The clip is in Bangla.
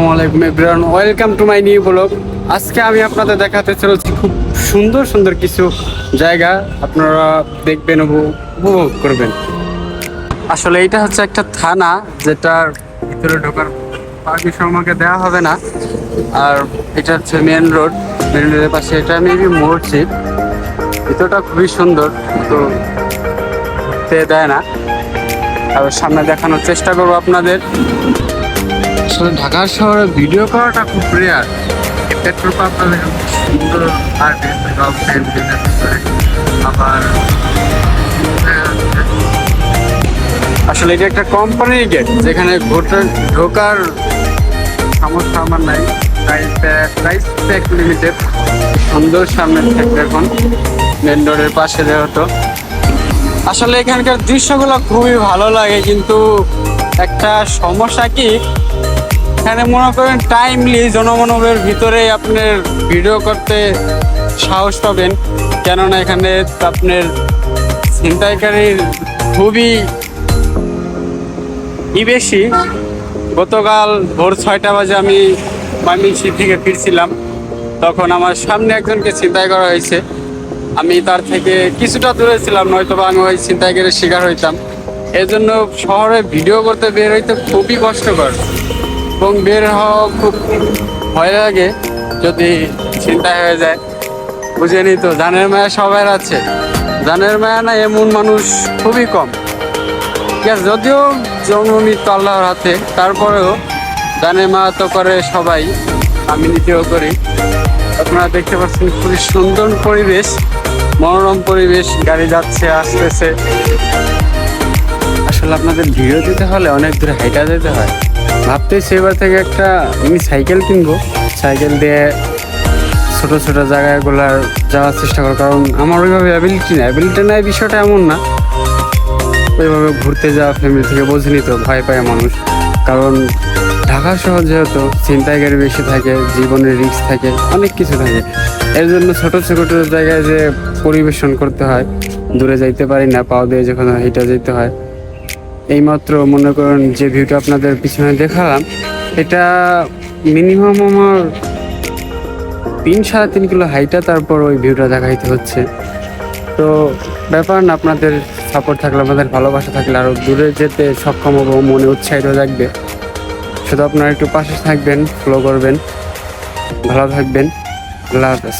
আসসালামু আলাইকুম everyone, welcome to my new blog. আজকে আমি আপনাদের দেখাতে চলেছি খুব সুন্দর সুন্দর কিছু জায়গা। আপনারা দেখবেন উপভোগ করবেন। আসলে এটা হচ্ছে একটা থানা, যেটার ভিতরে ঢোকার পারমিশন আমাকে দেওয়া হবে না। আর এটা হচ্ছে মেন রোড মেন রোডের পাশে এটা মেবি মসজিদ। ভিতরটা খুবই সুন্দর তো তে দেয় না। আর সামনে দেখানোর চেষ্টা করব আপনাদের। আসলে ঢাকা শহরে ভিডিও করাটা খুব রেয়ার পেট্রোল পাম্প সুন্দর আর আবার আসলে এটা একটা কোম্পানির গেট যেখানে ঢোকার সামর্থ্য আমার নাই। প্রাইস প্যাক লিমিটেড সুন্দর সামনে থাকবে এখন মেন রোডের পাশে যেহেতু। আসলে এখানকার দৃশ্যগুলো খুবই ভালো লাগে, কিন্তু একটা সমস্যা কি এখানে মনে করেন টাইমলি জনমানবের ভিতরে আপনার ভিডিও করতে সাহস পাবেন। কেননা এখানে আপনার ছিনতাইকারীর খুবই ই বেশি। গতকাল ভোর ছয়টা বাজে আমি ময়মনসিং থেকে ফিরছিলাম। তখন আমার সামনে একজনকে ছিনতাই করা হয়েছে। আমি তার থেকে কিছুটা দূরে ছিলাম নয়তো বা আমি ওই ছিনতাইকারীর শিকার হইতাম। এই জন্য শহরে ভিডিও করতে বের হইতে খুবই কষ্টকর। এবং বের হওয়া খুব ভয় লাগে যদি চিন্তা হয়ে যায়। বুঝে তো, জানের মায়া সবার আছে। জানের মায়া না এমন মানুষ খুবই কম। যদিও জন্ম মৃত্যু আল্লাহর হাতে, তারপরেও জানের মায়া তো করে সবাই, আমি নিজেও করি। আপনারা দেখতে পাচ্ছেন খুবই সুন্দর পরিবেশ, মনোরম পরিবেশ, গাড়ি যাচ্ছে, আসতেছে। আসলে আপনাদের ভিডিও দিতে হলে অনেক দূরে হাইটা যেতে হয়। ভাবতেছি এবার থেকে একটা আমি সাইকেল কিনবো। সাইকেল দিয়ে ছোট ছোট জায়গাগুলার যাওয়ার চেষ্টা করো কারণ আমার ওইভাবে অ্যাবিলিটি নেই। অ্যাবিলিটি নেই বিষয়টা এমন না। ওইভাবে ঘুরতে যাওয়া ফ্যামিলি থেকে বোঝেনি তো, ভয় পায় মানুষ। কারণ ঢাকা শহর যেহেতু ছিনতাইকারী বেশি থাকে, জীবনের রিস্ক থাকে, অনেক কিছু থাকে। এর জন্য ছোট ছোট জায়গায় যে পরিবেশন করতে হয়, দূরে যাইতে পারি না, পাও দিয়ে যখন হেঁটে যেতে হয় এইমাত্র মনে করেন যে ভিউটা আপনাদের পিছনে দেখালাম, এটা মিনিমাম আমার তিন সাড়ে তিন কিলো হাইটা তারপর ওই ভিউটা দেখাইতে হচ্ছে। তো ব্যাপার না, আপনাদের সাপোর্ট থাকলে, আমাদের ভালোবাসা থাকলে আরও দূরে যেতে সক্ষম হব, মনে উৎসাহিত থাকবে। শুধু আপনারা একটু পাশে থাকবেন ফলো করবেন, ভালো থাকবেন, আল্লাহ হাফেজ।